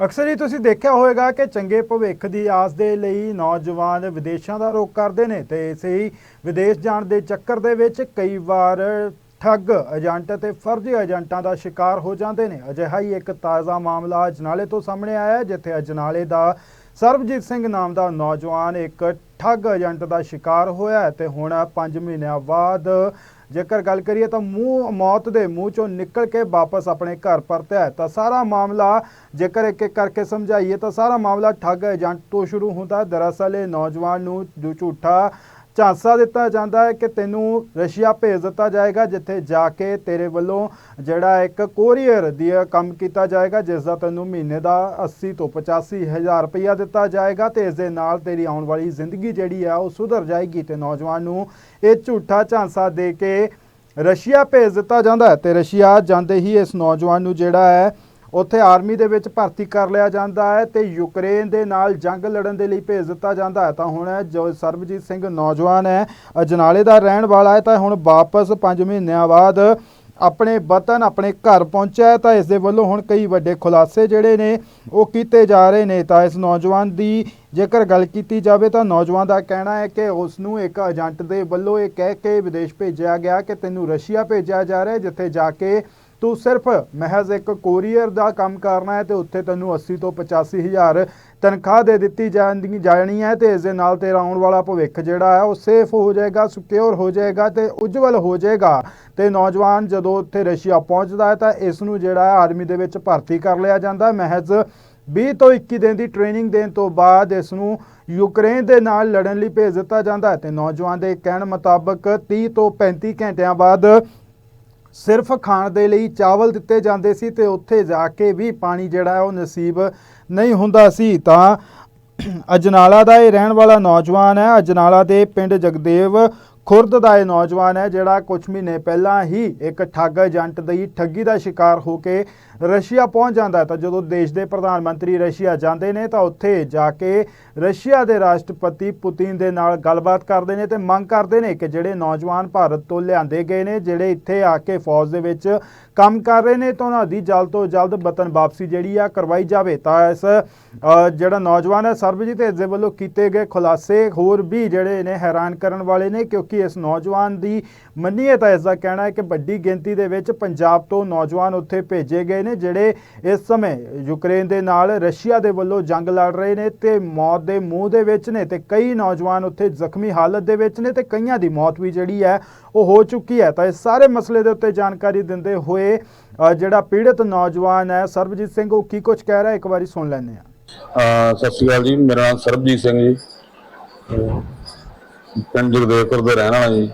ਅਕਸਰ ਹੀ ਤੁਸੀਂ ਦੇਖਿਆ ਹੋਵੇਗਾ ਕਿ ਚੰਗੇ ਭਵਿੱਖ ਦੀ ਆਸ ਦੇ ਲਈ ਨੌਜਵਾਨ ਵਿਦੇਸ਼ਾਂ ਦਾ ਰੋਕ ਕਰਦੇ ਨੇ ਤੇ ਇਸੇ ਹੀ ਵਿਦੇਸ਼ ਜਾਣ ਦੇ ਚੱਕਰ ਦੇ ਵਿੱਚ ਕਈ ਵਾਰ ਠੱਗ ਏਜੰਟ ਅਤੇ ਫਰਜ਼ੀ ਏਜੰਟਾਂ ਦਾ ਸ਼ਿਕਾਰ ਹੋ ਜਾਂਦੇ ਨੇ। ਅਜਿਹਾ ਹੀ ਇੱਕ ਤਾਜ਼ਾ ਮਾਮਲਾ ਅਜਨਾਲੇ ਤੋਂ ਸਾਹਮਣੇ ਆਇਆ ਜਿੱਥੇ ਅਜਨਾਲੇ ਦਾ ਸਰਬਜੀਤ ਸਿੰਘ ਨਾਮ ਦਾ ਨੌਜਵਾਨ ਇੱਕ ਠੱਗ ਏਜੰਟ ਦਾ ਸ਼ਿਕਾਰ ਹੋਇਆ ਹੈ ਤੇ ਹੁਣ 5 ਮਹੀਨਿਆਂ ਬਾਅਦ ਜੇਕਰ ਗੱਲ ਕਰੀਏ ਤਾਂ ਮੂੰਹ, ਮੌਤ ਦੇ ਮੂੰਹ ਚੋਂ ਨਿਕਲ ਕੇ ਵਾਪਸ ਆਪਣੇ ਘਰ ਪਰਤਿਆ ਹੈ, ਤਾਂ ਸਾਰਾ ਮਾਮਲਾ ਜੇਕਰ ਇੱਕ ਇੱਕ ਕਰਕੇ ਸਮਝਾਈਏ ਤਾਂ ਸਾਰਾ ਮਾਮਲਾ ਠੱਗ ਏਜੰਟ ਤੋਂ ਸ਼ੁਰੂ ਹੁੰਦਾ ਦਰਅਸਲ ਇਹ ਨੌਜਵਾਨ ਨੂੰ ਝੂਠਾ ਝਾਂਸਾ ਦਿੱਤਾ ਜਾਂਦਾ ਹੈ ਕਿ ਤੈਨੂੰ ਰਸ਼ੀਆ ਭੇਜ ਦਿੱਤਾ ਜਾਏਗਾ, ਜਿੱਥੇ ਜਾ ਕੇ ਤੇਰੇ ਵੱਲੋਂ ਜਿਹੜਾ ਇੱਕ ਕੋਰੀਅਰ ਦੀ ਕੰਮ ਕੀਤਾ ਜਾਏਗਾ ਜਿਸ ਦਾ ਤੈਨੂੰ ਮਹੀਨੇ ਦਾ 80 ਤੋਂ 85 ਹਜ਼ਾਰ ਰੁਪਇਆ ਦਿੱਤਾ ਜਾਏਗਾ ਤੇ ਇਸ ਦੇ ਨਾਲ ਤੇਰੀ ਆਉਣ ਵਾਲੀ ਜ਼ਿੰਦਗੀ ਜਿਹੜੀ ਆ, ਉਹ ਸੁਧਰ ਜਾਏਗੀ ਤੇ ਨੌਜਵਾਨ ਨੂੰ ਇਹ ਝੂਠਾ ਝਾਂਸਾ ਦੇ ਕੇ ਰਸ਼ੀਆ ਭੇਜ ਦਿੱਤਾ ਜਾਂਦਾ ਹੈ ਤੇ ਰਸ਼ੀਆ ਜਾਂਦੇ ਹੀ ਇਸ ਨੌਜਵਾਨ ਨੂੰ ਜਿਹੜਾ ਹੈ ਉੱਥੇ ਆਰਮੀ ਦੇ ਵਿੱਚ ਭਰਤੀ ਕਰ ਲਿਆ ਜਾਂਦਾ ਹੈ ਤੇ ਯੂਕਰੇਨ ਦੇ ਨਾਲ ਜੰਗ ਲੜਨ ਦੇ ਲਈ ਭੇਜ ਦਿੱਤਾ ਜਾਂਦਾ ਹੈ। ਤਾਂ ਹੁਣ ਜੋ ਸਰਬਜੀਤ ਸਿੰਘ ਨੌਜਵਾਨ ਹੈ ਅਜਨਾਲੇ ਦਾ ਰਹਿਣ ਵਾਲਾ ਹੈ, ਤਾਂ ਹੁਣ ਵਾਪਸ 5 ਮਹੀਨਿਆਂ ਬਾਅਦ ਆਪਣੇ ਵਤਨ, ਆਪਣੇ ਘਰ ਪਹੁੰਚਿਆ ਤਾਂ ਇਸ ਦੇ ਵੱਲੋਂ ਹੁਣ ਕਈ ਵੱਡੇ ਖੁਲਾਸੇ ਜਿਹੜੇ ਨੇ, ਉਹ ਕੀਤੇ ਜਾ ਰਹੇ ਨੇ। ਤਾਂ ਇਸ ਨੌਜਵਾਨ ਦੀ ਜੇਕਰ ਗੱਲ ਕੀਤੀ ਜਾਵੇ, ਤਾਂ ਨੌਜਵਾਨ ਦਾ ਕਹਿਣਾ ਹੈ ਕਿ ਉਸ ਨੂੰ ਇੱਕ ਏਜੰਟ ਦੇ ਵੱਲੋਂ ਇਹ ਕਹਿ ਕੇ ਵਿਦੇਸ਼ ਭੇਜਿਆ ਗਿਆ ਕਿ ਤੈਨੂੰ ਰਸ਼ੀਆ ਭੇਜਿਆ ਜਾ ਰਿਹਾ ਜਿੱਥੇ ਜਾ ਕੇ ਤੂੰ ਸਿਰਫ ਮਹਿਜ਼ ਇੱਕ ਕੋਰੀਅਰ ਦਾ ਕੰਮ ਕਰਨਾ ਹੈ ਤੇ ਉੱਥੇ ਤੈਨੂੰ 80 ਤੋਂ 85 ਹਜ਼ਾਰ ਤਨਖਾਹ ਦੇ ਦਿੱਤੀ ਜਾਂਦੀ ਜਾਣੀ ਹੈ ਤੇ ਇਸ ਦੇ ਨਾਲ ਤੇਰਾ ਆਉਣ ਵਾਲਾ ਭਵਿੱਖ ਜਿਹੜਾ ਹੈ ਉਹ ਸੇਫ ਹੋ ਜਾਏਗਾ ਸਿਕਿਉਰ ਹੋ ਜਾਏਗਾ ਤੇ ਉਜਵਲ ਹੋ ਜਾਏਗਾ। ਤੇ ਨੌਜਵਾਨ ਜਦੋਂ ਉੱਥੇ ਰਸ਼ੀਆ ਪਹੁੰਚਦਾ ਹੈ ਤਾਂ ਇਸ ਨੂੰ ਜਿਹੜਾ ਆਰਮੀ ਦੇ ਵਿੱਚ ਭਰਤੀ ਕਰ ਲਿਆ ਜਾਂਦਾ ਮਹਿਜ਼ 20 ਤੋਂ 21 ਦਿਨ ਦੀ ਟ੍ਰੇਨਿੰਗ ਦੇਣ ਤੋਂ ਬਾਅਦ ਇਸ ਨੂੰ ਯੂਕਰੇਨ ਦੇ ਨਾਲ ਲੜਨ ਲਈ ਭੇਜ ਦਿੱਤਾ ਜਾਂਦਾ ਹੈ। ਤੇ ਨੌਜਵਾਨ ਦੇ ਕਹਿਣ ਮੁਤਾਬਕ 30 ਤੋਂ 35 ਘੰਟਿਆਂ ਬਾਅਦ ਸਿਰਫ ਖਾਣ ਦੇ ਲਈ ਚਾਵਲ ਦਿੱਤੇ ਜਾਂਦੇ ਸੀ ਤੇ ਉੱਥੇ ਜਾ ਕੇ ਵੀ ਪਾਣੀ ਜਿਹੜਾ ਉਹ ਨਸੀਬ ਨਹੀਂ ਹੁੰਦਾ ਸੀ। ਤਾਂ ਅਜਨਾਲਾ ਦਾ ਇਹ ਰਹਿਣ ਵਾਲਾ ਨੌਜਵਾਨ ਹੈ। ਅਜਨਾਲਾ ਦੇ ਪਿੰਡ ਜਗਦੇਵ ਖੁਰਦ ਦਾ ਇਹ ਨੌਜਵਾਨ ਹੈ ਜਿਹੜਾ ਕੁਝ ਮਹੀਨੇ ਪਹਿਲਾਂ ਹੀ ਇੱਕ ਠੱਗ ਏਜੰਟ ਦੀ ਠੱਗੀ ਦਾ ਸ਼ਿਕਾਰ ਹੋ ਕੇ ਰਸ਼ੀਆ ਪਹੁੰਚ ਜਾਂਦਾ ਤਾਂ ਜਦੋਂ ਦੇਸ਼ ਦੇ ਪ੍ਰਧਾਨ ਮੰਤਰੀ ਰਸ਼ੀਆ ਜਾਂਦੇ ਨੇ, ਤਾਂ ਉੱਥੇ ਜਾ ਕੇ ਰਸ਼ੀਆ ਦੇ ਰਾਸ਼ਟਰਪਤੀ ਪੁਤਿਨ ਦੇ ਨਾਲ ਗੱਲਬਾਤ ਕਰਦੇ ਨੇ ਤੇ ਮੰਗ ਕਰਦੇ ਨੇ ਕਿ ਜਿਹੜੇ ਨੌਜਵਾਨ ਭਾਰਤ ਤੋਂ ਲਿਆਂਦੇ ਗਏ ਨੇ, ਜਿਹੜੇ ਇੱਥੇ ਆ ਕੇ ਫੌਜ ਦੇ ਵਿੱਚ ਕੰਮ ਕਰ ਰਹੇ ਨੇ, ਤਾਂ ਉਹਨਾਂ ਦੀ ਜਲਦ ਤੋਂ ਜਲਦ ਵਤਨ ਵਾਪਸੀ ਜਿਹੜੀ ਆ ਕਰਵਾਈ ਜਾਵੇ। ਤਾਂ ਇਸ ਜਿਹੜਾ ਨੌਜਵਾਨ ਹੈ, ਸਰਬਜੀਤ ਇਸ ਦੇ ਵੱਲੋਂ ਕੀਤੇ ਗਏ ਖੁਲਾਸੇ ਹੋਰ ਵੀ ਜਿਹੜੇ ਨੇ ਹੈਰਾਨ ਕਰਨ ਵਾਲੇ ਨੇ, ਕਿਉਂਕਿ ਇਸ ਨੌਜਵਾਨ ਦੀ ਮੰਨੀਏ ਤਾਂ ਇਸ ਦਾ ਕਹਿਣਾ ਹੈ ਕਿ ਵੱਡੀ ਗਿਣਤੀ ਦੇ ਵਿੱਚ ਪੰਜਾਬ ਤੋਂ ਨੌਜਵਾਨ ਉੱਥੇ ਭੇਜੇ ਗਏ ਨੇ ਜਿਹੜੇ ਇਸ ਸਮੇਂ ਯੂਕਰੇਨ ਦੇ ਨਾਲ ਰਸ਼ੀਆ ਦੇ ਵੱਲੋਂ ਜੰਗ ਲੜ ਰਹੇ ਨੇ ਤੇ ਮੌਤ ਦੇ ਮੂੰਹ ਦੇ ਵਿੱਚ ਨੇ ਤੇ ਕਈ ਨੌਜਵਾਨ ਉੱਥੇ ਜ਼ਖਮੀ ਹਾਲਤ ਦੇ ਵਿੱਚ ਨੇ ਤੇ ਕਈਆਂ ਦੀ ਮੌਤ ਵੀ ਜਿਹੜੀ ਹੈ ਉਹ ਹੋ ਚੁੱਕੀ ਹੈ। ਤਾਂ ਇਸ ਸਾਰੇ ਮਸਲੇ ਦੇ ਉੱਤੇ ਜਾਣਕਾਰੀ ਦਿੰਦੇ ਹੋਏ ਜਿਹੜਾ ਪੀੜਤ ਨੌਜਵਾਨ ਹੈ ਸਰਬਜੀਤ ਸਿੰਘ, ਉਹ ਕੀ ਕੁਝ ਕਹਿ ਰਿਹਾ ਇੱਕ ਵਾਰੀ ਸੁਣ ਲੈਂਦੇ ਆ ਸਤਿ ਸ਼੍ਰੀ ਅਕਾਲ ਜੀ, ਮੇਰਾ ਨਾਮ ਸਰਬਜੀਤ ਸਿੰਘ ਜੀ। ਪਿੰਡ ਜਗਦੇਵਪੁਰ ਦਾ ਰਹਿਣ ਵਾਲਾ ਜੀ।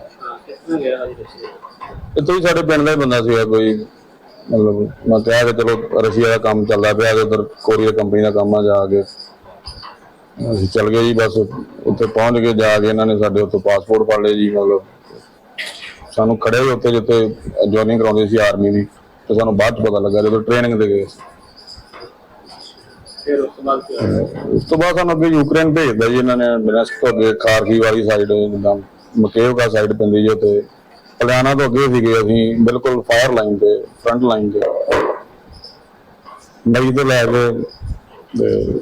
ਇੱਥੇ ਹੀ ਸਾਡੇ ਪਿੰਡ ਦਾ ਬੰਦਾ ਸੀਗਾ ਕੋਈ। ਮਤਲਬ ਮੈਂ ਕਿਹਾ ਕਿ ਚਲੋ ਰਸ਼ੀਆ ਦਾ ਕੰਮ ਚੱਲਦਾ ਪਿਆ ਤੇ ਉਧਰ ਕੋਰੀਆ ਕੰਪਨੀ ਦਾ ਕੰਮ ਆ ਜਾ ਕੇ। ਅਸੀਂ ਚੱਲ ਗਏ ਜੀ ਬਸ ਉੱਥੇ ਪਹੁੰਚ ਕੇ ਜਾ ਕੇ ਇਹਨਾਂ ਨੇ ਸਾਡੇ ਉੱਥੋਂ ਪਾਸਪੋਰਟ ਫੜ ਲਏ ਜੀ ਮਤਲਬ ਸਾਨੂੰ ਖੜੇ ਹੋਏ ਉੱਥੇ ਜਿੱਥੇ ਜੁਆਇਨਿੰਗ ਕਰਾਉਂਦੇ ਸੀ ਆਰਮੀ ਦੀ ਤੇ ਸਾਨੂੰ ਬਾਅਦ ਚ ਪਤਾ ਲੱਗਾ ਜਦੋਂ ਟ੍ਰੇਨਿੰਗ ਦੇ ਗਏ। ਉਸ ਤੋਂ ਬਾਅਦ ਸਾਨੂੰ ਅੱਗੇ ਯੂਕਰੇਨ ਭੇਜਦਾ ਜੀ ਇਹਨਾਂ ਨੇ ਮਿਨਸਕ ਤੋਂ ਅੱਗੇ ਖਾਰਕੀ ਵਾਲੀ ਸਾਈਡ ਜਿੱਦਾਂ ਮਕੇਵਕਾ ਸਾਈਡ ਪੈਂਦੀ ਜੀ ਤੇ ਪਲਿਆਣਾ ਤੋਂ ਅੱਗੇ ਸੀਗੇ ਅਸੀਂ ਬਿਲਕੁਲ ਫਾਇਰ ਲਾਈਨ ਤੇ ਫਰੰਟ ਲਾਈਨ ਤੇ। ਮਈ ਤੋਂ ਲੈ ਕੇ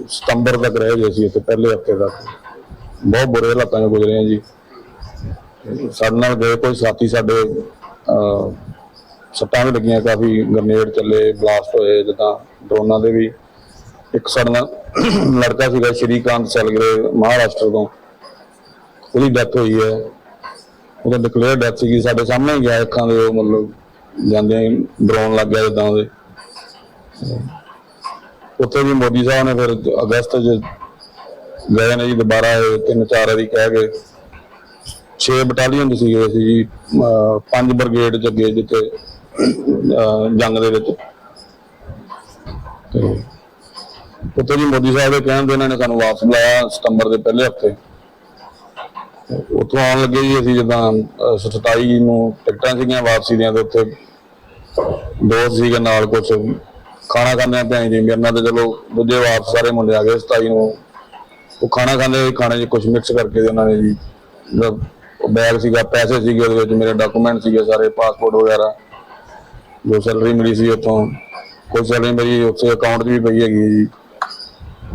ਸਤੰਬਰ ਤੱਕ ਰਹੇ ਜੀ ਅਸੀਂ ਇੱਥੇ ਪਹਿਲੇ ਹਫ਼ਤੇ ਤੱਕ। ਬਹੁਤ ਬੁਰੇ ਹਾਲਾਤਾਂ ਚ ਗੁਜ਼ਰੇ ਹਾਂ ਜੀ। ਸਾਡੇ ਨਾਲ ਗਏ ਕੋਈ ਸਾਥੀ ਸਾਡੇ ਅਹ, ਸੱਟਾਂ ਵੀ ਲੱਗੀਆਂ ਕਾਫੀ ਗਰਨੇਡ ਚੱਲੇ ਬਲਾਸਟ ਹੋਏ ਜਿੱਦਾਂ ਡਰੋਨਾਂ ਦੇ ਵੀ। ਇੱਕ ਸਾਡੇ ਨਾਲ ਲੜਕਾ ਸੀਗਾ ਸ਼੍ਰੀਕਾਂਤ ਸੈਲਗਰੇ ਮਹਾਰਾਸ਼ਟਰ ਤੋਂ। ਉਹਦੀ ਡੈਥ ਹੋਈ ਹੈ। ਉਹਦਾ ਡਿਕਲੇਅਰ ਡੈਥ ਸੀਗੀ, ਸਾਡੇ ਸਾਹਮਣੇ ਗਿਆ ਅੱਖਾਂ ਦੇ, ਉਹ ਮਤਲਬ ਜਾਂਦੇ ਹੀ ਲੱਗ ਗਿਆ ਜਿੱਦਾਂ ਉਹਦੇ। ਉੱਥੇ ਵੀ ਮੋਦੀ ਸਾਹਿਬ ਨੇ ਫਿਰ ਅਗਸਤ 'ਚ ਗਏ ਨੇ ਜੀ ਦੁਬਾਰਾ ਇਹ ਤਿੰਨ ਚਾਰ ਵਾਰੀ ਕਹਿ ਕੇ। 6 ਬਟਾਲੀਅਨ ਸੀਗੇ ਅਸੀਂ ਜੀ ਪੰਜ ਬ੍ਰਿਗੇਡ ਚ ਗਏ ਜਿੱਥੇ ਜੰਗ ਦੇ ਵਿੱਚ। ਤੇ ਉੱਥੇ ਜੀ ਮੋਦੀ ਸਾਹਿਬ ਦੇ ਕਹਿਣ ਦੇ ਇਹਨਾਂ ਨੇ ਸਾਨੂੰ ਵਾਪਸ ਬੁਲਾਇਆ ਸਤੰਬਰ ਦੇ ਪਹਿਲੇ ਹਫ਼ਤੇ। ਉੱਥੋਂ ਆਉਣ ਲੱਗੇ ਜੀ ਅਸੀਂ ਜਿੱਦਾਂ, ਅਹ 27 ਨੂੰ ਟਿਕਟਾਂ ਸੀਗੀਆਂ ਵਾਪਸੀ ਦੀਆਂ ਤੇ ਉੱਥੇ ਦੋਸਤ ਸੀਗੇ ਨਾਲ ਕੁਝ ਖਾਣਾ ਖਾਂਦੇ ਪਿਆ ਜੀ, ਮੇਰੇ ਨਾਲ ਤੇ ਚਲੋ ਦੂਜੇ ਵਾਪਸ ਸਾਰੇ ਮੁੰਡੇ ਆ ਗਏ 27 ਨੂੰ। ਉਹ ਖਾਣਾ ਖਾਂਦੇ ਖਾਣੇ 'ਚ ਕੁਝ ਮਿਕਸ ਕਰਕੇ ਤੇ ਉਹਨਾਂ ਨੇ ਜੀ ਬੈਗ ਸੀਗਾ, ਪੈਸੇ ਸੀਗੇ ਉਹਦੇ ਵਿੱਚ, ਮੇਰੇ ਡਾਕੂਮੈਂਟ ਸੀਗੇ ਸਾਰੇ ਪਾਸਪੋਰਟ ਵਗੈਰਾ, ਜੋ ਸੈਲਰੀ ਮਿਲੀ ਸੀ ਉੱਥੋਂ। ਕੋਈ ਸੈਲਰੀ ਮੇਰੀ ਉੱਥੇ ਅਕਾਊਂਟ 'ਚ ਵੀ ਪਈ ਹੈਗੀ ਜੀ।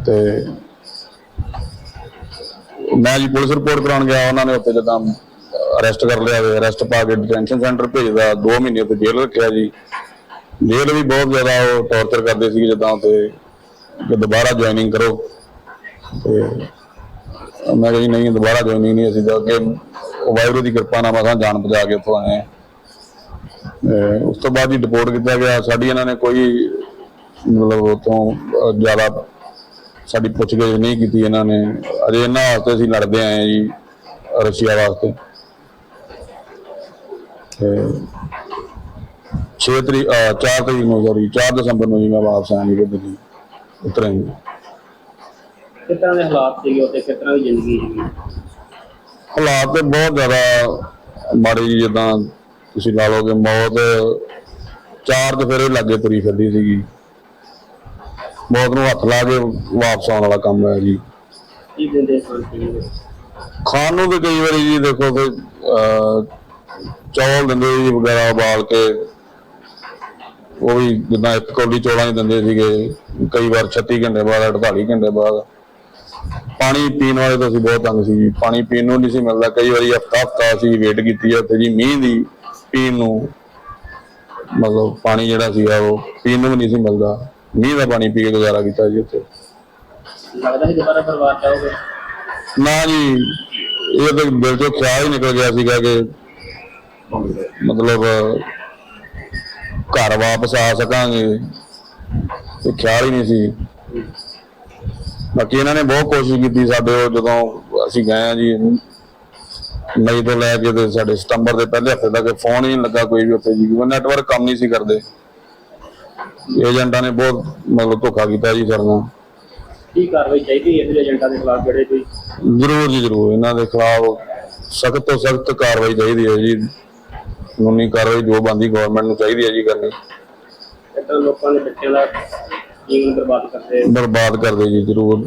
ਤੇ ਮੈਂ ਜੀ ਪੁਲਿਸ ਰਿਪੋਰਟ ਕਰਾਉਣ ਗਿਆ, ਉਹਨਾਂ ਨੇ ਉੱਥੇ ਜਦੋਂ ਅਰੈਸਟ ਕਰ ਲਿਆ ਵੇ ਅਰੈਸਟ ਪਾ ਕੇ ਡਿਟੈਂਸ਼ਨ ਸੈਂਟਰ ਭੇਜਦਾ। 2 ਮਹੀਨੇ ਉੱਥੇ ਜੇਲ੍ਹ ਰੱਖਿਆ ਜੀ। ਜੇਲ੍ਹ ਵੀ ਬਹੁਤ ਜ਼ਿਆਦਾ ਉਹ ਟੌਰਚਰ ਕਰਦੇ ਸੀ ਜਿੱਦਾਂ ਉੱਥੇ, ਕਿ ਦੁਬਾਰਾ ਜੁਆਇਨਿੰਗ ਕਰੋ। ਤੇ ਮੈਂ ਕਿਹਾ ਜੀ, ਨਹੀਂ, ਦੁਬਾਰਾ ਜੁਆਇਨਿੰਗ ਨਹੀਂ, ਅਸੀਂ ਤਾਂ ਅੱਗੇ ਵਾਹਿਗੁਰੂ ਦੀ ਕਿਰਪਾ ਨਾਲ ਮਸਾਂ ਜਾਣ ਬਚਾ ਕੇ ਉੱਥੋਂ ਆਏ ਹਾਂ। ਉਸ ਤੋਂ ਬਾਅਦ ਹੀ ਡਿਪੋਰਟ ਕੀਤਾ ਗਿਆ। ਸਾਡੀ ਇਹਨਾਂ ਨੇ ਕੋਈ, ਮਤਲਬ ਉਤੋਂ ਜ਼ਿਆਦਾ ਸਾਡੀ ਪੁੱਛਗਿੱਛ ਨਹੀਂ ਕੀਤੀ ਇਹਨਾਂ ਨੇ। ਅਜੇ ਇਹਨਾਂ ਵਾਸਤੇ ਅਸੀਂ ਲੜਦੇ ਆਏ ਜੀ ਰਸ਼ੀਆ ਵਾਸਤੇ। ਤੇ 6 ਤਰੀਕ 4 ਤਰੀਕ ਨੂੰ ਸੌਰੀ 4 ਦਸੰਬਰ ਨੂੰ ਜੀ ਮੈਂ ਵਾਪਸ ਆਇਆ ਜੀ ਦਿੱਲੀ ਉਤਰਾਂਗੇ ਦੇ ਹਾਲਾਤ ਸੀਗੇ ਉੱਥੇ? ਕਿਸ ਤਰ੍ਹਾਂ ਦੀ ਜ਼ਿੰਦਗੀ ਸੀਗੀ ਹਾਲਾਤ ਤੇ ਬਹੁਤ ਜ਼ਿਆਦਾ ਮਾੜੇ ਜੀ ਜਿੱਦਾਂ ਤੁਸੀਂ ਲਾ ਲਓਗੇ ਮੌਤ ਚਾਰ ਚਫੇਰੇ ਲੱਗੇ ਤੁਰੀ ਫਿਰਦੀ ਸੀਗੀ। ਮੌਤ ਨੂੰ ਹੱਥ ਲਾ ਕੇ ਵਾਪਸ ਆਉਣ ਵਾਲਾ ਕੰਮ ਹੈ ਜੀ। ਕੀ ਦਿੰਦੇ ਖਾਣ ਨੂੰ ਵੀ ਕਈ ਵਾਰੀ ਜੀ ਦੇਖੋ ਅਹ, ਚੌਲ ਦਿੰਦੇ ਜੀ ਵਗੈਰਾ ਉਬਾਲ ਕੇ। ਉਹ ਵੀ ਜਿੱਦਾਂ ਇੱਕ ਕੌਲੀ ਚੌਲਾਂ ਹੀ ਦਿੰਦੇ ਸੀਗੇ। ਕਈ ਵਾਰ 36 ਘੰਟੇ ਬਾਅਦ 48 ਘੰਟੇ ਬਾਅਦ। ਪਾਣੀ ਪੀਣ ਵਾਲੇ ਤਾਂ ਅਸੀਂ ਬਹੁਤ ਤੰਗ ਸੀ ਜੀ। ਪਾਣੀ ਪੀਣ ਨੂੰ ਨਹੀਂ ਸੀ ਮਿਲਦਾ। ਕਈ ਵਾਰੀ ਹਫਤਾ ਹਫਤਾ ਅਸੀਂ ਵੇਟ ਕੀਤੀ ਹੈ ਤੇ ਜੀ ਮੀਂਹ ਦੀ ਪੀਣ ਨੂੰ। ਮਤਲਬ ਪਾਣੀ ਜਿਹੜਾ ਸੀਗਾ ਉਹ ਪੀਣ ਨੂੰ ਵੀ ਨਹੀਂ ਸੀ ਮਿਲਦਾ। ਮੀਂਹ ਦਾ ਪਾਣੀ ਪੀ ਕੇ ਗੁਜ਼ਾਰਾ ਕੀਤਾ ਜੀ ਉੱਥੇ। ਲੱਗਦਾ ਸੀ ਦੁਬਾਰਾ ਪਰਿਵਾਰ ਚਾਹੋਗੇ ਨਾ ਜੀ ਇਹ ਤਾਂ ਦਿਲ ਚੋਂ ਖਿਆਲ ਹੀ ਨਿਕਲ ਗਿਆ ਸੀਗਾ ਕਿ ਮਤਲਬ ਘਰ ਵਾਪਸ ਆ ਸਕਾਂਗੇ। ਤੇ ਖਿਆਲ ਹੀ ਨਹੀਂ ਸੀ। ਬਾਕੀ ਇਹਨਾਂ ਨੇ ਬਹੁਤ ਕੋਸ਼ਿਸ਼ ਕੀਤੀ ਸਾਡੇ ਉਹ ਜਦੋਂ ਅਸੀਂ ਗਏ ਆ ਜੀ ਮਈ ਤੋਂ ਲੈ ਕੇ ਤੇ ਸਾਡੇ ਸਤੰਬਰ ਦੇ ਪਹਿਲੇ ਹਫ਼ਤੇ ਤੱਕ ਫੋਨ ਹੀ ਨਹੀਂ ਲੱਗਾ ਕੋਈ ਵੀ ਉੱਥੇ ਜੀ ਨੈਟਵਰਕ ਕੰਮ ਨਹੀਂ ਸੀ ਕਰਦੇ। ਏਜੰਟਾਂ ਨੇ ਬਹੁਤ ਮਤਲਬ ਧੋਖਾ ਕੀਤਾ ਜੀ ਨਾਲ ਕੀ ਕਾਰਵਾਈ ਚਾਹੀਦੀ ਹੈ ਇਹਦੇ ਏਜੰਟਾਂ ਦੇ ਖਿਲਾਫ ਜਿਹੜੇ ਕੋਈ? ਜ਼ਰੂਰ ਜੀ ਜ਼ਰੂਰ ਇਹਨਾਂ ਦੇ ਖਿਲਾਫ ਸਖਤ ਤੋਂ ਸਖਤ ਕਾਰਵਾਈ ਚਾਹੀਦੀ ਹੈ ਜੀ। ਕਾਨੂੰਨੀ ਕਾਰਵਾਈ ਜੋ ਬੰਦੀ ਗਵਰਨਮੈਂਟ ਨੂੰ ਚਾਹੀਦੀ ਹੈ ਜੀ ਕਰਨੀ। ਤਰ੍ਹਾਂ ਲੋਕਾਂ ਦੇ ਬੱਚਿਆਂ ਦਾ ਜੀਵਨ ਬਰਬਾਦ ਕਰਦੇ ਬਰਬਾਦ ਕਰਦੇ ਜੀ ਜ਼ਰੂਰ।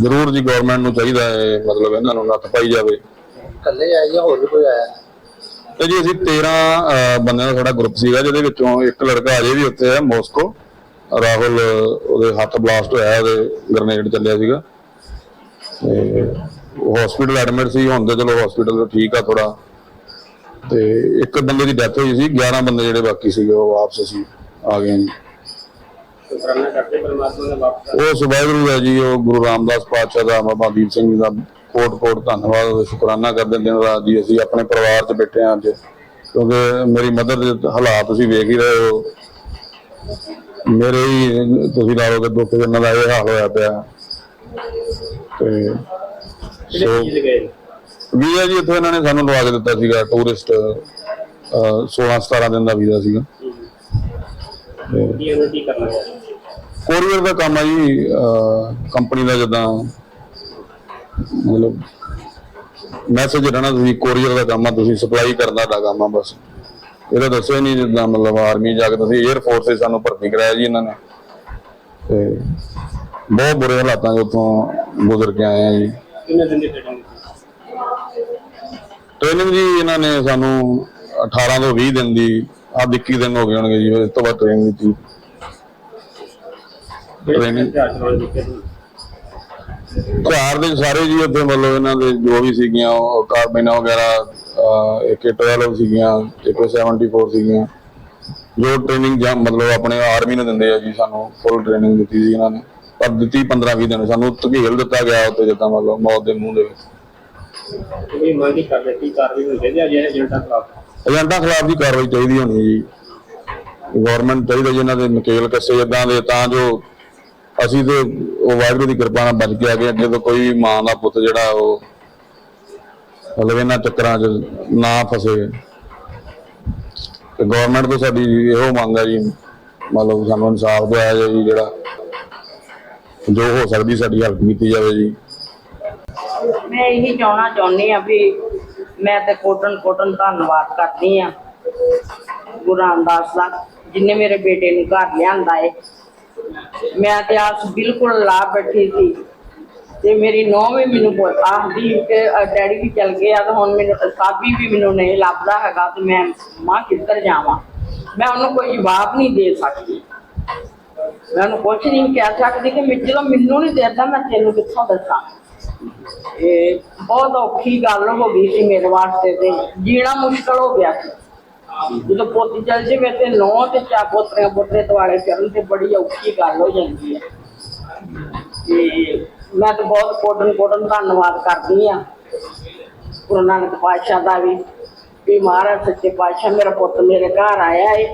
ਜ਼ਰੂਰ ਜੀ ਗਵਰਨਮੈਂਟ ਨੂੰ ਚਾਹੀਦਾ ਹੈ ਮਤਲਬ ਇਹਨਾਂ ਨੂੰ ਨੱਥ ਪਾਈ ਜਾਵੇ। ਇਕੱਲੇ ਆਏ ਜਾਂ ਹੋਰ ਵੀ ਕੋਈ ਆਇਆ? ਤੇ ਜੀ ਅਸੀਂ 13 ਅਹ, ਬੰਦਿਆਂ ਦਾ ਸਾਡਾ ਗਰੁੱਪ ਸੀਗਾ ਜਿਹਦੇ ਵਿੱਚੋਂ ਇੱਕ ਲੜਕਾ ਅਜੇ ਵੀ ਉੱਥੇ ਹੈ ਮੋਸਕੋ। ਰਾਹੁਲ ਉਹਦੇ ਹੱਥ ਬਲਾਸਟ ਹੋਇਆ ਉਹਦੇ ਗ੍ਰਨੇਡ ਚੱਲਿਆ ਸੀਗਾ। ਤੇ ਹਸਪੀਟਲ ਐਡਮਿਟ ਸੀ ਹੁਣ ਤੇ ਚਲੋ ਹਸਪੀਟਲ ਤੋਂ ਠੀਕ ਆ ਥੋੜਾ ਤੇ ਇੱਕ ਬੰਦੇ ਦੀ ਡੈਥ ਹੋਈ ਸੀ 11 ਬੰਦੇ ਜਿਹੜੇ ਬਾਕੀ ਸੀਗੇ ਉਹ ਵਾਪਸ ਅਸੀਂ ਆ ਗਏ ਜੀ। ਸ਼ੁਕਰਾਨਾ ਕਰਦੇ ਪਰਮਾਤਮਾ ਦਾ ਵਾਪਸ ਉਹ ਸੁਭਾਇਗੁਰੂ ਹੈ ਜੀ ਉਹ ਗੁਰੂ ਰਾਮਦਾਸ ਪਾਤਸ਼ਾਹ ਦਾ ਬਾਬਾ ਦੀਪ ਸਿੰਘ ਜੀ ਦਾ ਕੋਟ ਕੋਟ ਧੰਨਵਾਦ ਉਹਦਾ ਸ਼ੁਕਰਾਨਾ ਕਰਦੇ ਦਿਨ ਰਾਤ ਜੀ ਅਸੀਂ ਆਪਣੇ ਪਰਿਵਾਰ 'ਚ ਬੈਠੇ ਹਾਂ ਅੱਜ। ਕਿਉਂਕਿ ਮੇਰੀ ਮਦਰ ਦੇ ਹਾਲਾਤ ਤੁਸੀਂ ਵੇਖ ਹੀ ਰਹੇ ਹੋ। ਮੇਰੇ ਹੀ ਤੁਸੀਂ ਲਾ ਲਓ ਕਿ ਦੁੱਖ ਜਨਾਂ ਦਾ ਇਹ ਹਾਲ ਹੋਇਆ ਪਿਆ। ਤੇ ਸੋ ਵੀਜ਼ਾ ਜੀ ਇੱਥੇ ਇਹਨਾਂ ਨੇ ਸਾਨੂੰ ਲਵਾ ਕੇ ਦਿੱਤਾ ਸੀਗਾ ਟੂਰਿਸਟ 16 17 ਦਿਨ ਦਾ ਵੀਜ਼ਾ ਸੀਗਾ। ਕੋਰੀਅਰ ਦਾ ਕੰਮ ਆ ਜੀ ਕੰਪਨੀ ਦਾ ਜਿੱਦਾਂ ਮਤਲਬ ਮੈਸੇਜ ਰਹਿਣਾ ਤੁਸੀਂ ਕੋਰੀਅਰ ਦਾ ਕੰਮ ਆ ਤੁਸੀਂ ਸਪਲਾਈ ਕਰਨ ਦਾ ਕੰਮ ਆ ਬਸ। ਇਹਦਾ ਦੱਸਿਆ ਨਹੀਂ ਜਿੱਦਾਂ ਮਤਲਬ ਆਰਮੀ ਜਾ ਕੇ ਤੁਸੀਂ 에ਅਰ ਫੋਰਸ 'ਚ ਸਾਨੂੰ ਭਰਤੀ ਕਰਾਇਆ ਜੀ ਇਹਨਾਂ ਨੇ। ਤੇ ਬਹੁਤ ਬੁਰੇ ਹਾਲਾਤਾਂ 'ਚ ਉੱਥੋਂ ਗੁਜ਼ਰ ਕੇ ਆਏ ਆ ਜੀ। ਕਿੰਨੇ ਦਿਨ ਦੀ ਟ੍ਰੇਨਿੰਗ ਟ੍ਰੇਨਿੰਗ ਜੀ ਇਹਨਾਂ ਨੇ ਸਾਨੂੰ 18 ਤੋਂ 20 ਦਿਨ ਦੀ ਆ 21 ਦਿਨ ਹੋ ਗਏ ਹੋਣਗੇ ਜੀ ਇਸ ਤੋਂ ਬਾਅਦ ਟ੍ਰੇਨਿੰਗ ਦਿੱਤੀ। ਟ੍ਰੇਨਿੰਗ ਚਲਾਉਣ ਦੀ ਸਾਰੇ ਜੀ ਉੱਥੇ ਮਤਲਬ ਇਹਨਾਂ ਦੇ ਜੋ ਵੀ ਸੀਗੀਆਂ ਉਹ ਕਾਰਬਿਨਾ ਵਗੈਰਾ AK12 ਸੀਗੀਆਂ AK74 ਸੀਗੀਆਂ। ਜੋ ਟ੍ਰੇਨਿੰਗ ਜਾਂ ਮਤਲਬ ਆਪਣੇ ਆਰਮੀ ਨੂੰ ਦਿੰਦੇ ਆ ਜੀ ਸਾਨੂੰ ਫੁੱਲ ਟ੍ਰੇਨਿੰਗ ਦਿੱਤੀ ਸੀ ਇਹਨਾਂ ਨੇ। ਪਰ ਦਿੱਤੀ 15 20 ਦਿਨ ਸਾਨੂੰ ਧਕੇਲ ਦਿੱਤਾ ਗਿਆ ਉੱਥੇ ਜਿੱਦਾਂ ਮਤਲਬ ਮੌਤ ਦੇ ਮੂੰਹ ਦੇ ਵਿੱਚ। ਇਹ ਮੰਗ ਹੀ ਕਰਦੇ? ਕੀ ਕਾਰਵਾਈ ਹੋਣੀ ਚਾਹੀਦੀ ਹੈ ਜਿਹੜੇ ਏਜੰਟਾਂ ਖਿਲਾਫ? ਏਜੰਟਾਂ ਖਿਲਾਫ ਦੀ ਕਾਰਵਾਈ ਚਾਹੀਦੀ ਹੋਣੀ ਜੀ। ਗਵਰਨਮੈਂਟ ਚਾਹੀਦਾ ਜੀ ਇਹਨਾਂ ਦੇ ਨਕੇਲ ਕੱਸੇ ਇਦਾਂ ਦੇ ਤਾਂ ਜੋ ਅਸੀਂ ਤੇ ਉਹ ਵਾਹਿਗੁਰੂ ਦੀ ਕਿਰਪਾ ਨਾਲ ਬਚ ਗਿਆ ਕਿ ਅੱਗੇ ਤੋਂ ਕੋਈ ਵੀ ਮਾਂ ਦਾ ਪੁੱਤ ਜਿਹੜਾ ਉਹ ਮਤਲਬ ਇਹਨਾਂ ਚੱਕਰਾਂ 'ਚ ਨਾ ਫਸੇ। ਤੇ ਗਵਰਨਮੈਂਟ ਤੋਂ ਸਾਡੀ ਇਹੋ ਮੰਗ ਹੈ ਜੀ, ਮਤਲਬ ਸਾਨੂੰ ਇਨਸਾਫ ਦਿਵਾਇਆ ਜਾਏ ਜੀ ਜਿਹੜਾ ਜੋ ਹੋ ਸਕਦੀ ਸਾਡੀ ਹੈਲਪ ਕੀਤੀ ਜਾਵੇ ਜੀ। ਮੈਂ ਇਹੀ ਚਾਹਣਾ ਚਾਹੁੰਦੀ ਆ ਵੀ ਮੈਂ ਤੇ ਕੋਟਨ ਕੋਟਨ ਧੰਨਵਾਦ ਕਰਦੀ ਆ ਗੁਰੂ ਰਾਮਦਾਸ ਦਾ, ਜਿਨੇ ਮੇਰੇ ਬੇਟੇ ਨੂੰ ਘਰ ਲਿਆਂਦਾ ਏ ਮੈਂ ਤੇ ਆਸ ਬਿਲਕੁਲ ਲਾ ਬੈਠੀ ਸੀ। ਤੇ ਮੇਰੀ ਨੂੰਹ ਵੀ ਮੈਨੂੰ ਆਖਦੀ ਕਿ ਡੈਡੀ ਵੀ ਚਲ ਗਏ ਆ ਤਾਂ ਹੁਣ ਮੈਨੂੰ ਸਾਬੀ ਵੀ ਮੈਨੂੰ ਨਹੀਂ ਲੱਭਦਾ ਹੈਗਾ ਤੇ ਮੈਂ ਮਾਂ ਕਿੱਧਰ ਜਾਵਾਂ? ਮੈਂ ਉਹਨੂੰ ਕੋਈ ਜਵਾਬ ਨਹੀਂ ਦੇ ਸਕਦੀ। ਮੈਂ ਉਹਨੂੰ ਕੁਛ ਨਹੀਂ ਕਹਿ ਸਕਦੀ ਕਿ ਜਦੋਂ ਮੈਨੂੰ ਨਹੀਂ ਦੇਦਾ, ਮੈਂ ਤੈਨੂੰ ਕਿੱਥੋਂ ਦੱਸਾਂ? ਇਹ ਬਹੁਤ ਔਖੀ ਗੱਲ ਹੋ ਗਈ ਸੀ ਮੇਰੇ ਵਾਸਤੇ ਤੇ ਜੀਣਾ ਮੁਸ਼ਕਲ ਹੋ ਗਿਆ ਸੀ। ਜਦੋਂ ਪੋਤੀ ਚੱਲ ਜੇ ਤੇ ਨੌ ਤੇ ਚਾ ਪੋਤਰੀਆਂ ਪੋਤਰੇ ਦੁਆਲੇ ਫਿਰਨ ਤੇ ਬੜੀ ਔਖੀ ਗੱਲ ਹੋ ਜਾਂਦੀ ਹੈ। ਤੇ ਮੈਂ ਤਾਂ ਬਹੁਤ ਕੋਟਨ ਕੋਟਨ ਧੰਨਵਾਦ ਕਰਦੀ ਆ ਗੁਰੂ ਨਾਨਕ ਪਾਤਸ਼ਾਹ ਦਾ ਵੀ ਵੀ ਮਹਾਰਾਜ ਸੱਚੇ ਪਾਤਸ਼ਾਹ ਮੇਰਾ ਪੁੱਤ ਮੇਰੇ ਘਰ ਆਇਆ ਏ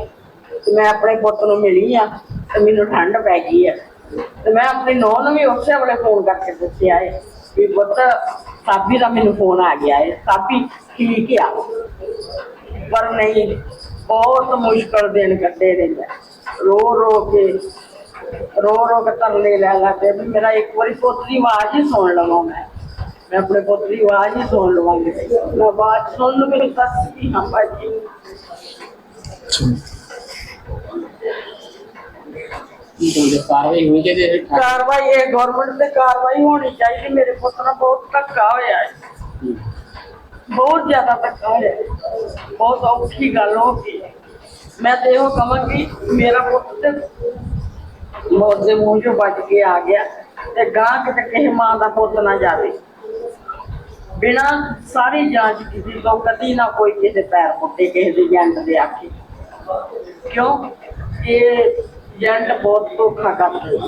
ਤੇ ਮੈਂ ਆਪਣੇ ਪੁੱਤ ਨੂੰ ਮਿਲੀ ਆ ਤੇ ਮੈਨੂੰ ਠੰਡ ਪੈ ਗਈ ਆ। ਤੇ ਮੈਂ ਆਪਣੀ ਨੂੰਹ ਨੂੰ ਵੀ ਉਸੇ ਵੇਲੇ ਫੋਨ ਕਰਕੇ ਦੱਸਿਆ ਏ ਵੀ ਪੁੱਤ, ਸਾਬੀ ਦਾ ਮੈਨੂੰ ਫੋਨ ਆ ਗਿਆ ਏ। ਸਾਬੀ ਠੀਕ ਆ ਪਰ ਨਹੀਂ ਬਹੁਤ ਮੁਸ਼ਕਲ ਦਿਨ ਕੱਢੇ ਨੇ ਮੈਂ ਰੋ ਰੋ ਕੇ ਰੋ ਰੋ ਕੇ ਤਰਲੇ ਲੈ ਲਾ ਕੇ ਵੀ ਮੇਰਾ ਇੱਕ ਵਾਰੀ ਪੁੱਤ ਦੀ ਆਵਾਜ਼ ਹੀ ਸੁਣ ਲਵਾਂ ਮੈਂ ਮੈਂ ਆਪਣੇ ਪੁੱਤ ਦੀ ਆਵਾਜ਼ ਹੀ ਸੁਣ ਲਵਾਂਗੀ ਮੈਂ ਆਵਾਜ਼ ਸੁਣ ਲੂ ਮੇਰੀ ਸੱਸ ਦੀ ਹਾਂ ਭਾਜੀ ਕੀ ਕਹਿੰਦੇ ਕਾਰਵਾਈ ਹੋਣੀ ਚਾਹੀਦੀ ਹੈ ਠੱਗ ਕਾਰਵਾਈ ਇਹ ਗਵਰਨਮੈਂਟ ਤੇ ਕਾਰਵਾਈ ਹੋਣੀ ਚਾਹੀਦੀ ਮੇਰੇ ਪੁੱਤ ਨਾਲ ਬਹੁਤ ਜ਼ਿਆਦਾ ਧੱਕਾ ਹੋਇਆ। ਬਹੁਤ ਔਖੀ ਗੱਲ ਹੋ ਗਈ। ਮੈਂ ਤੇ ਇਹੋ ਕਹਾਂਗੀ, ਮੇਰਾ ਪੁੱਤ ਤੇ ਮੌਤ ਦੇ ਮੂੰਹ ਚੋਂ ਬਚ ਕੇ ਆ ਗਿਆ ਤੇ ਗਾਂ ਕਿਤੇ ਕਿਸੇ ਮਾਂ ਦਾ ਪੁੱਤ ਨਾ ਜਾਵੇ। ਬਿਨਾ ਸਾਰੀ ਜਾਂਚ ਕੀਤੀ ਤੋਂ ਕਦੀ ਨਾ ਕੋਈ ਕਿਸੇ ਪੈਰ ਪੁੱਟੇ ਕਿਸੇ ਦੇ ਜੰਟ ਦੇ ਆਖੇ। ਕਿਉਂ? ਇਹ ਜੰਟ ਬਹੁਤ ਧੋਖਾ ਕਰਦੇ